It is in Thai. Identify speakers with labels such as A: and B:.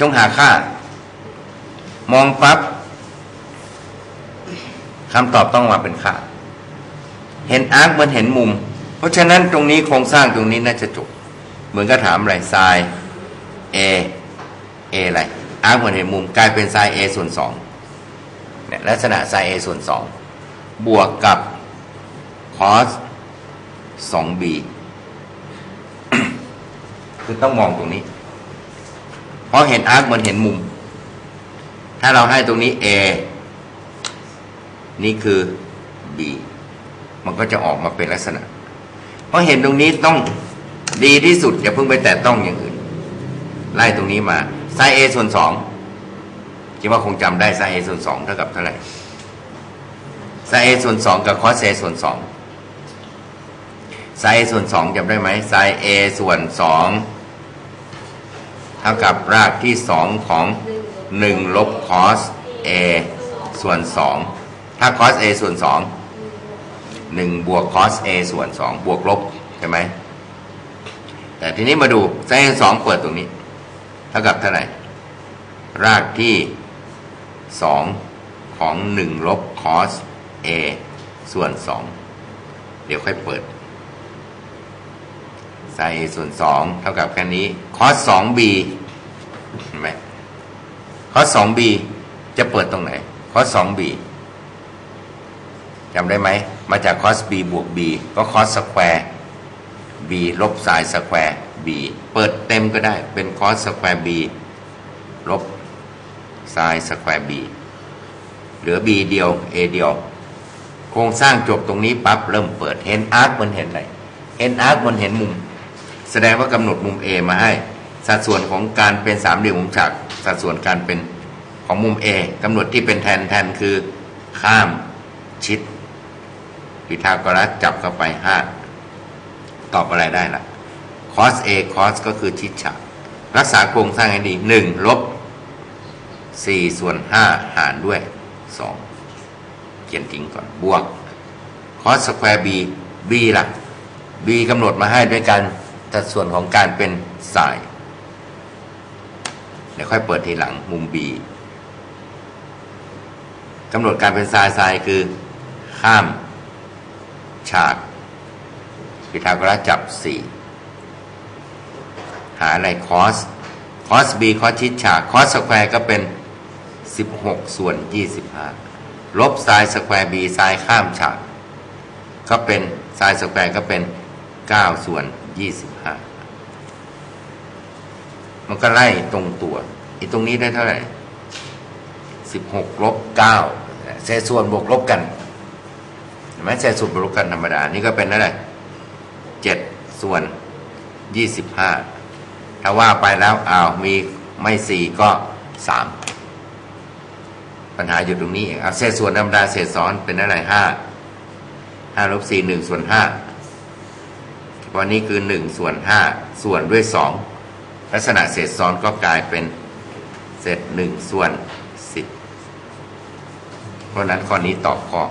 A: จงหาค่า มองปั๊บคำตอบต้องมาเป็นค่า เห็นอาร์คเหมือนเห็นมุม เพราะฉะนั้นตรงนี้โครงสร้างตรงนี้น่าจะจบเหมือนก็ถามอะไรไซน์ a a อะไรอาร์คเหมือนเห็นมุมกลายเป็นไซน์ a ส่วนสองเนี่ยลักษณะไซน์ a ส่วนสองบวกกับ cos สอง b คือต้องมองตรงนี้ เพราะเห็นอาร์คมือนเห็นมุม ถ้าเราให้ตรงนี้ a นี่คือ b มันก็จะออกมาเป็นลักษณะ เพราะเห็นตรงนี้ต้องดีที่สุด อย่าเพิ่งไปแตะต้องอย่างอื่น ไล่ตรงนี้มาไซน์ a ส่วนสองคิดว่าคงจำได้ไซน์ a ส่วนสองเท่ากับเท่าไหร่ไซน์ a ส่วนสองกับ cos a ส่วนสองไซน์ a ส่วนสองจำได้ไหมไซน์ a ส่วนสอง เท่ากับรากที่สองของหนึ่งลบ cos a ส่วนสองถ้า cos a ส่วนสองหนึ่งบวก cos a ส่วนสองบวกลบ ใช่ไหม แต่ทีนี้มาดูไซน์สองเปิดตรงนี้ เท่ากับเท่าไหร่ รากที่สองของหนึ่งลบ cos a ส่วนสองเดี๋ยวค่อยเปิด ไซน์ส่วนสองเท่ากับแค่นี้ cos สอง b เห็นไหม cos สอง b จะเปิดตรงไหน cos สอง b จำได้ไหม มาจาก cos b บวก b ก็ cos สแควร์ b ลบ sin สแควร์ b เปิดเต็มก็ได้เป็น cos สแควร์ b ลบ sin สแควร์ b เหลือ b เดียว a เดียว โครงสร้างจบตรงนี้ปั๊บเริ่มเปิดเห็นอาร์คมันเห็นอะไรเห็นอาร์คมันเห็นมุม แสดงว่ากำหนดมุม a มาให้ สัดส่วนของการเป็นสามเหลี่ยมมุมฉากสัดส่วนการเป็นของมุม a กำหนดที่เป็นแทนแทนคือ ข้ามชิดพิทาโกรัสจับเข้าไปห้าตอบอะไรได้ล่ะ cos a cos ก็คือชิดฉากรักษาโครงสร้างให้ดีหนึ่งลบสี่ส่วนห้าหารด้วยสองเขียนทิ้งก่อนบวก cos สแควร์ b b ล่ะ b กำหนดมาให้ด้วยการ สัดส่วนของการเป็นสายเดี๋ยวค่อยเปิดทีหลังมุม b กำหนดการเป็นสายสายคือ ข้าม ฉากพิทาโกรัสจับ 4 หาอะไร cos cos b cos ชิดฉาก cos สแควร์ก็เป็น 16 ส่วน 25 ลบ sin สแควร์ b sin ข้ามฉาก ก็เป็น sin สแควร์ก็เป็น 9 ส่วน25 มันก็ไล่ตรงตัวอีตรงนี้ได้เท่าไหร่16ลบ9เศษส่วนบวกลบกันเห็นไหมเศษส่วนบวกลบกันธรรมดา นี่ก็เป็นเท่าไหร่7ส่วน25ถ้าว่าไปแล้วอ้าวมีไม่สี่ก็สามปัญหาอยู่ตรงนี้เองเอาเศษส่วนธรรมดาเศษซ้อนเป็นอะไรห้าห้าลบสี่หนึ่งส่วนห้า ราะนี้คือหนึ่งส่วนห้าส่วนด้วยสองลักษณะเศษซ้อนก็กลายเป็นเศษหนึ่งส่วนสิบเพราะนั้นข้อนี้ตอบข้อ